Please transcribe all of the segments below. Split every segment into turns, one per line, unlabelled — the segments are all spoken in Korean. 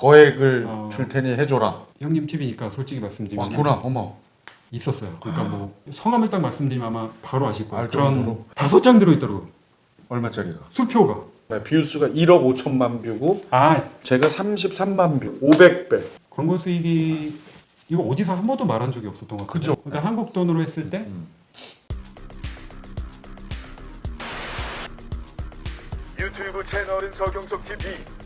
거액을
어.
줄 테니 해줘라.
형님 TV니까 솔직히 말씀드리면
왔구나, 어머.
있었어요. 그러니까 뭐 성함을 딱 말씀드리면 아마 바로 아실 거예요.
알
그런
정도로?
다섯 장 들어있더라고요.
얼마짜리가?
수표가.
네, 뷰수가 1억 5천만 뷰고
아
제가 33만 뷰, 500배.
광고 수익이 이거 어디서 한 번도 말한 적이 없었던 것 같아요.
그죠.
그러니까 한국 돈으로 했을 때
음.
유튜브 채널은 서경석 TV.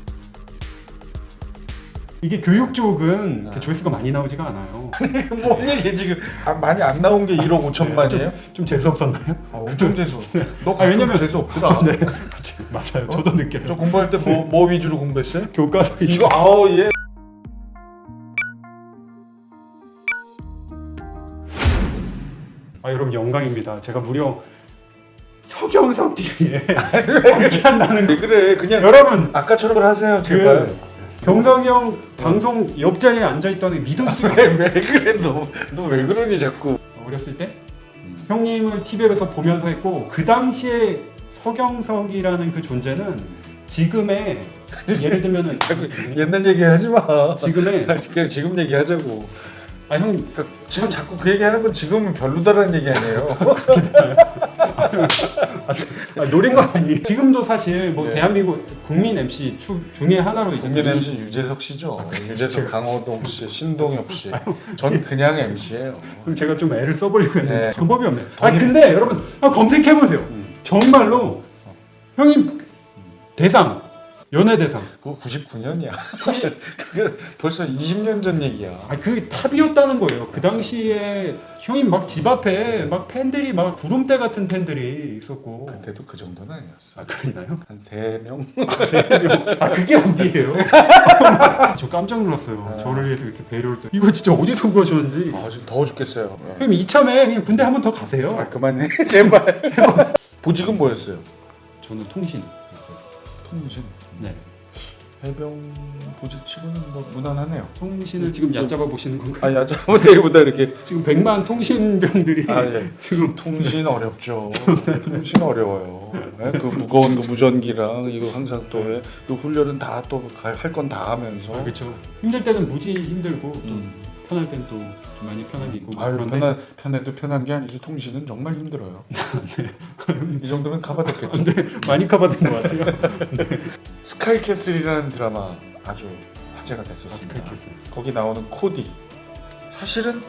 이게 교육 쪽은
네.
그 조회수가 많이 나오지가 않아요.
뭔 얘기 지금 아, 많이 안 나온 게 1억 5천만이에요?
좀 재수 없었나요?
아, 엄청 재수. 너
아, 왜냐면-
왜냐면 재수 없구나.
네. 맞아요. 저도 느껴요.
저 공부할 때 뭐 뭐 위주로 공부했어요?
교과서 위주.
이거 아우 예.
아 여러분 영광입니다. 제가 무려 서경석 TV에 함께한다는
왜 그래? 그냥
여러분
아까처럼 하세요, 제발.
그 경석이 형 방송 옆자리에 앉아있던 미도 씨가
왜, 왜 그래? 너너 왜 그러니 자꾸?
어렸을 때 형님을 TV에서 보면서 했고 그 당시에 서경석이라는 그 존재는 지금의 예를 들면은
자꾸 옛날 얘기하지 마.
지금의
그냥 지금 얘기하자고.
아형
그러니까 지금 자꾸 그 얘기하는 건 지금은 별로다라는 얘기 아니에요.
아, 노린 거 아니. 지금도 사실 뭐
네.
대한민국 국민 MC 추, 중에 하나로 이제
국민 MC 유재석 씨죠. 유재석, 강호동 씨, 신동엽 씨. 전 그냥 MC예요.
그럼 제가 좀 애를 써보려고 했는데
네.
방법이 없네. 아 근데 여러분 한번 검색해 보세요. 정말로 형님 대상 연예 대상.
그거 99년이야. 그게 벌써 20년 전 얘기야.
아 그게 탑이었다는 거예요. 그 당시에 형님 막집 앞에 막 팬들이 막 구름대 같은 팬들이 있었고.
그때도 그 정도는 아니었어.
아 그랬나요?
한 세 명.
아 그게 어디예요? 저 깜짝 놀랐어요. 저를 위해서 이렇게 배려를 또. 이거 진짜 어디서 구하셨는지.
아 지금 더워 죽겠어요.
그럼 이참에 그냥 군대 한 번 더 가세요.
아 그만해 제발. 보직은 뭐였어요?
저는 통신이었어요.
통신.
네.
해병 보직 치고는 뭐 무난하네요.
통신을 지금 얕잡아 보시는 건가요?
아 야자보다기보다 이렇게.
지금 100만 통신병들이
아 예.
지금
통신 어렵죠. 통신 어려워요. 예? 그 무거운 그 무전기랑 이거 항상 또그 훈련은 다 또 할 건 다 하면서.
그렇죠. 힘들 때는 무지 힘들고 또
음.
편할 때는 또좀 많이 편하게 있고 뭐
아유
그런데
편한 편해도 편한 게 아니지 통신은 정말 힘들어요. 이 정도면 가봐됐겠죠.
많이 커버된 것 같아요.
스카이캐슬이라는 드라마 아주 화제가
아,
됐었습니다.
스카이캐슬.
거기 나오는 코디 사실은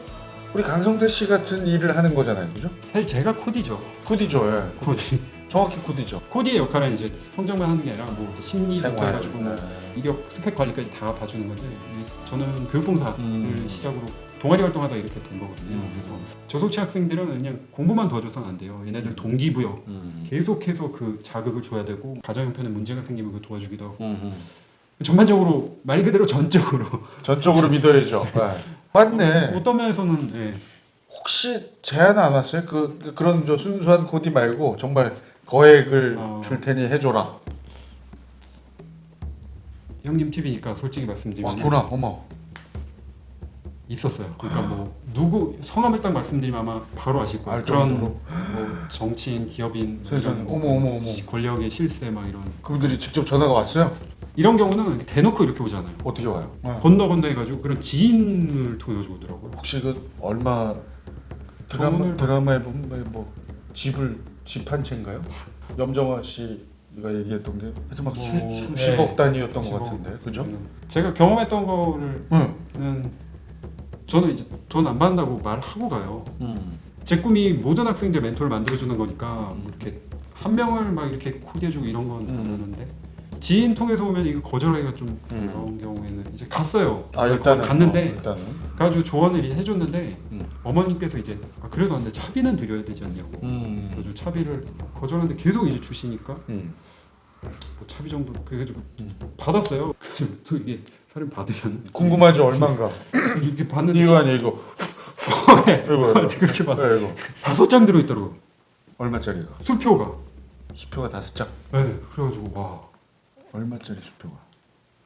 우리 강성태 씨 같은 일을 하는 거잖아요, 그죠?
사실 제가 코디죠.
코디죠, 예.
코디.
정확히 코디죠.
코디의 역할은 이제 성적만 하는 게 아니라 뭐 심리부터
생활.
해가지고 뭐
네.
이력 스펙 관리까지 다 봐주는 건데 이- 저는 교육봉사를
음.
시작으로 동아리 활동하다 이렇게 된 거거든요.
음.
그래서 저속치 학생들은 그냥 공부만 도와줘서는 안 돼요. 얘네들 동기부여
음.
계속해서 그 자극을 줘야 되고 가정 형편에 문제가 생기면 그 도와주기도 하고
음.
전반적으로 말 그대로 전적으로
전적으로 믿어야죠. 네. 맞네.
어떤 면에서는 예.
혹시 제안 안 왔어요? 그 그- 그런 저 순수한 코디 말고 정말 거액을
어.
줄 테니 해줘라.
형님 TV니까 솔직히 말씀드리면
왔구나, 어머.
있었어요. 그러니까 뭐 누구 성함을 딱 말씀드리면 아마 바로 아실 거예요.
알
그런
정도로?
뭐 정치인, 기업인,
세상에,
이런
어머 어머 어머.
권력의 실세 막 이런
그분들이 직접 전화가 왔어요?
이런 경우는 대놓고 이렇게 오잖아요.
어떻게 와요? 네.
건너 건너 해가지고 그런 지인을 통해서 오더라고요.
혹시 그 얼마 드라마
돈을-
드라마에 보면 뭐 집을 집 한 채인가요? 염정아 씨가 얘기했던 게 하여튼 막 수,
뭐,
수십억
네.
단위였던 것
수십억.
같은데, 그죠?
제가 경험했던 거를
응.
는 저는 이제 돈 안 받는다고 말하고 가요.
음.
제 꿈이 모든 학생들 멘토를 만들어주는 거니까 뭐 이렇게 한 명을 막 이렇게 코디해주고 이런 건
음.
모르는데 지인 통해서 오면 이거 거절하기가 좀
음.
그런 경우에는 이제 갔어요.
아 일단은
갔는데
어, 일단은
가지고 조언을 해줬는데
음.
어머님께서 이제 아, 그래도 안돼 차비는 드려야 되지 않냐고.
음.
그래서 차비를 거절하는데 계속 이제 주시니까
음.
뭐 차비 정도 그래가지고
음.
받았어요. 또 이게 사람 받으면
궁금하죠 얼마인가?
이렇게 받는데
이거 아니야 이거. 이거 이거.
그렇게 받
네, 이거
다섯 장 들어있더라고.
얼마짜리가?
수표가.
수표가 다섯 장.
네. 그래가지고 와.
얼마짜리 수표가?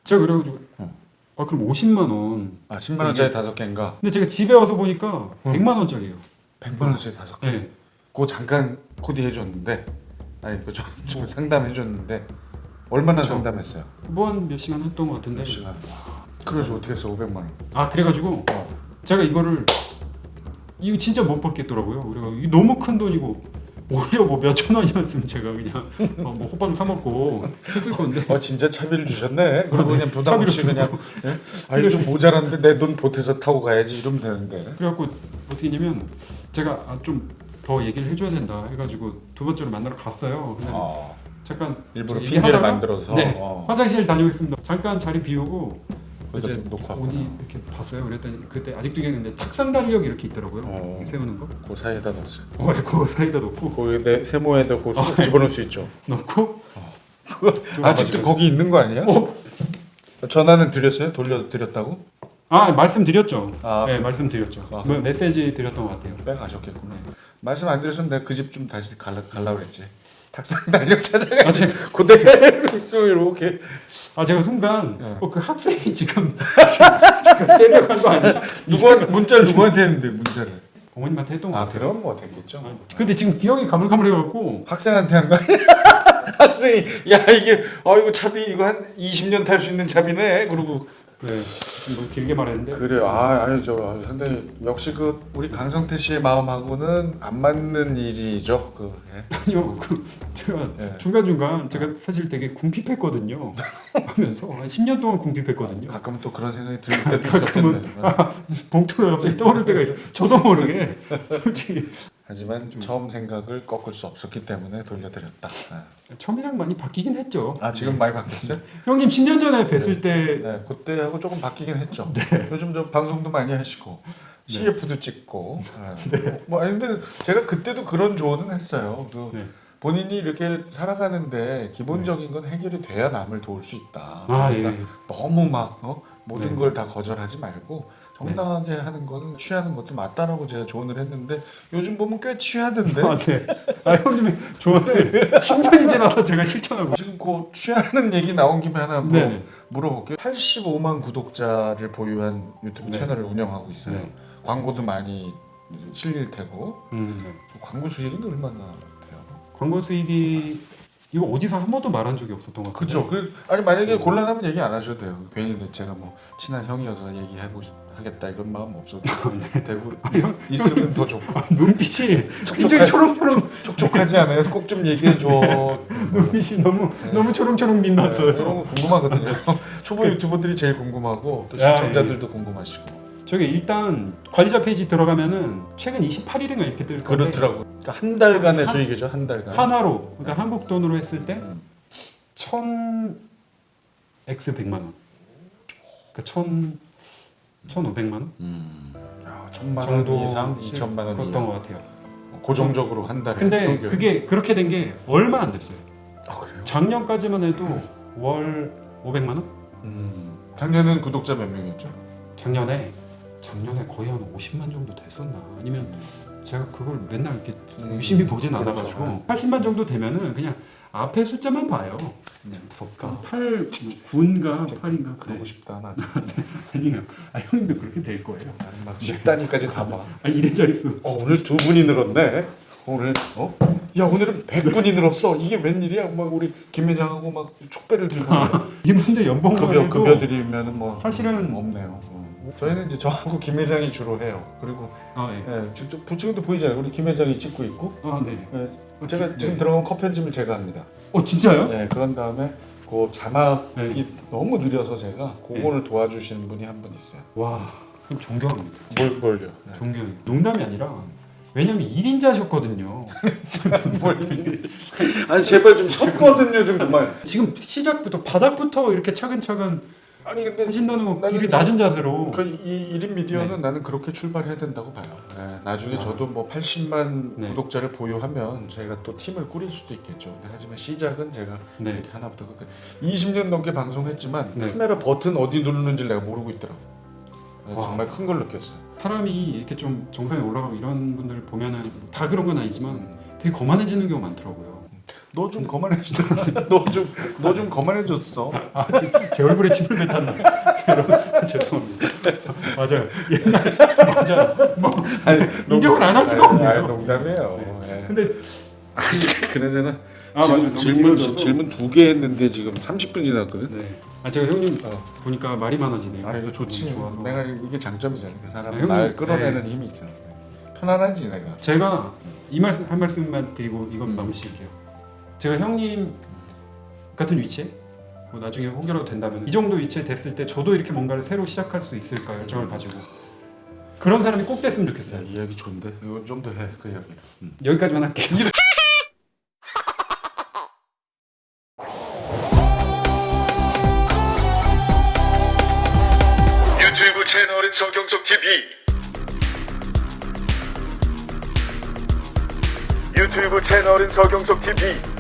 제가 그래가지고
어.
아 그럼 50만 원.
아 10만 원짜리 다섯 개인가?
근데 제가 집에 와서 보니까 100만 원짜리예요.
100만 원짜리 다섯 개.
네.
그거 잠깐 코디 해 줬는데 아니 그저 좀 상담해 줬는데 얼마나
그쵸.
상담했어요?
뭐 한 몇 시간 했던 것 같은데
몇 시간? 그래서 어떻게 했어 500만 원.
아 그래가지고 제가 이거를 이거 진짜 못 받겠더라고요. 그래가 너무 큰 돈이고 오히려 뭐 몇천 원이었으면 제가 그냥 어, 뭐 호빵 사 먹고 했을 건데
어 진짜 차비를 주셨네. 그리고 그냥 부담
차비로
없이. 그냥 예? 아니 좀 모자란데 내 돈 보태서 타고 가야지 이러면 되는데.
그래갖고 어떻게 했냐면 제가 아, 좀더 얘기를 해줘야 된다 해가지고 두 번째로 만나러 갔어요. 근데
어,
잠깐
일부러
저
핑계를
얘기하다가
만들어서.
네
어.
화장실 다녀오겠습니다. 잠깐 자리 비우고
놓고
오니
왔구나.
이렇게 봤어요. 그랬더니 그때 아직도 기억나는데 탁상 달력 이렇게 있더라고요.
어.
세우는 거.
그 사이에다 넣었어요.
어, 그거 사이다 놓고
거기 내 세모에다 그쑥 집어넣을 수 있죠.
넣고
그거 아직도 거기 있는 거 아니야?
어.
전화는 드렸어요? 돌려 드렸다고?
아 말씀드렸죠.
아,
네 말씀드렸죠.
아,
뭐, 메시지 드렸던 것 같아요.
빼 가셨겠구나. 말씀 안 드렸으면 내가 그 집 좀 다시 갈라 갈라 그랬지. 탁상 달력 찾아가지고 그대로 있으면 이렇게
아 제가 순간
네.
어, 그 학생이 지금 때려간 거 아니야?
누가 문자를 누구한테 했는데 문자를?
어머님한테 했던 거
아
같아요.
그럼 뭐 됐겠죠.
근데 지금 기억이 가물가물해갖고
학생한테 한 거 아니야? 학생이 야 이게 아 이거 차비 이거 한 20년 탈 수 있는 차비네. 그리고
네, 뭐 길게 말했는데
그래요. 아 아니 저 아, 상당히 역시 그 우리 강성태 씨의 마음하고는 안 맞는 일이죠. 그 예.
아니요 그 제가
네.
중간 중간 제가 사실 되게 궁핍했거든요. 하면서 한 10년 동안 궁핍했거든요.
가끔 또 그런 생각이 들 때도 있었겠네.
봉투가 갑자기 떠오를 때가 있어. 저도 모르게 솔직히
하지만 처음 생각을 꺾을 수 없었기 때문에 돌려드렸다. 아,
처음이랑 많이 바뀌긴 했죠.
아 지금 많이 바뀌었어요?
형님 10년 전에 뵀을 때
네, 그때하고 조금 바뀌긴 했죠. 요즘 저 방송도 많이 하시고 CF도 찍고. 아, 뭐 아니 근데 제가 그때도 그런 조언은 했어요. 그
네.
본인이 이렇게 살아가는데 기본적인 건 해결이 돼야 남을 도울 수 있다.
아,
그러니까
예.
너무 막 어? 모든
네.
걸다 거절하지 말고 정당하게 하는 거는 취하는 것도 맞다라고 제가 조언을 했는데 요즘 보면 꽤 취하던데.
아, 네. 아 형님이 조언을 10년이 지나서 제가 실천하고
지금 그 취하는 얘기 나온 김에 하나 뭐
네네.
물어볼게요. 85만 구독자를 보유한 유튜브
네.
채널을 운영하고 있어요.
네.
광고도 많이 실릴 테고
음, 네.
광고 수익은 얼마나 돼요?
광고 수익이 이거 어디서 한 번도 말한 적이 없었던 것 같아요.
그죠? 그 아니 만약에 곤란하면 얘기 안 하셔도 돼요. 괜히 제가 뭐 친한 형이어서 얘기하고 싶- 하겠다 이런 마음 없어도 되고 있, 있으면 더 좋고
아, 눈빛이 굉장히
촉촉한-
초롱초롱
촉촉하지 않아요? 꼭 좀 얘기해 줘.
눈빛이 너무 너무 초롱초롱
이런
빛났어요.
거 궁금하거든요. 초보 유튜버들이 제일 궁금하고 또
야,
시청자들도 궁금하시고
저기 일단 관리자 페이지 들어가면 최근 28일인가 이렇게 뜰 건데
그렇더라고요. 그러니까 한 달간의
한-
수익이죠, 한 달간.
하나로 그러니까 한국 돈으로 했을 때
음.
1000 x 100만 원. 그러니까 1000 1500만 원
야, 천만 원
정도
이상, 이천만 원
그랬던
이상.
것 같아요.
고정적으로 한 달에.
근데
평균.
그게 그렇게 된 게 얼마 안 됐어요.
아 그래요?
작년까지만 해도 월 500만 원?
음. 작년은 구독자 몇 명이었죠?
작년에 작년에 거의 한 50만 정도 됐었나 아니면 제가 그걸 맨날 이렇게
음,
유심히 보진
그렇죠.
않아가지고 80만 정도 되면은 그냥 앞에 숫자만 봐요.
네.
부럽다. 8 9인가 8인가
그러고 싶다 나.
아니에요. 아 형님도 그렇게 될 거예요.
막 10단위까지 다 봐.
아 이래 자릿수.
어 오늘 두 분이 늘었네. 오늘 어? 야 오늘은 100분이 늘었어. 이게 웬일이야? 막 우리 김 회장하고 막 축배를 들고
이분들 연봉만
급여
해도
급여 드리면은 뭐
사실은-
없네요. 어. 저희는 이제 저하고 김 회장이 주로 해요. 그리고
아 예.
예, 지금 지금도 보이잖아요. 우리 김 회장이 찍고 있고.
아 네.
예, 제가
네.
지금 들어간 컷 편집을 제가 합니다.
어 진짜요?
네, 그런 다음에 그 자막이
네.
너무 느려서 제가 그거를 도와주시는 분이 한 분 있어요.
와 그럼 존경합니다.
뭘 뭘요? 네.
존경. 농담이 아니라 왜냐면 1인자셨거든요.
뭘 이제- 아니 제발 좀 쉬었거든요 좀 그만.
지금 시작부터 바닥부터 이렇게 차근차근
아니 근데
하신다는 거
나는
일이 낮은 자세로
그이 1인 미디어는 나는 그렇게 출발해야 된다고 봐요. 네, 나중에 저도 뭐 80만
네.
구독자를 보유하면 제가 또 팀을 꾸릴 수도 있겠죠. 근데 하지만 시작은 제가
네.
이렇게 하나부터 끝까지 20년 넘게 방송했지만
네.
카메라 버튼 어디 누르는지 내가 모르고 있더라고. 네,
와.
정말 큰 걸 느꼈어요.
사람이 이렇게 좀 정상에 올라가고 이런 분들 보면은 다 그런 건 아니지만 되게 거만해지는 경우가 많더라고요.
너 좀 거만해지더라. 너좀너 좀 거만해졌어.
제 얼굴에 침을 뱉었나? 여러분 죄송합니다. 맞아요. 옛날 맞아요. 뭐 인정을 안 할 수가
아니, 아니,
없네요.
농담이에요. 예.
근데
아니, 그나저나
아 맞아.
지금
너무
질문
길어져서.
질문 두 개 했는데 지금 30분 지났거든.
네. 아 제가 형님
어.
보니까 말이 많아지네요.
아니 이거 좋지.
너무 좋아서.
내가 이게 장점이잖아. 그 사람
아, 형님,
날 끌어내는 힘이 있잖아. 편안하지 내가.
제가 이 말씀 한 말씀만 드리고 이건 마무리 지을게요. 제가 형님 같은 위치에 뭐 나중에 혹여라도 된다면 이 정도 위치에 됐을 때 저도 이렇게 뭔가를 새로 시작할 수 있을까 열정을 가지고 그런 사람이 꼭 됐으면
야,
좋겠어요.
이야기 좋은데 이건 좀더 해 그 이야기.
여기까지만 할게요.
유튜브 채널은 서경석 TV.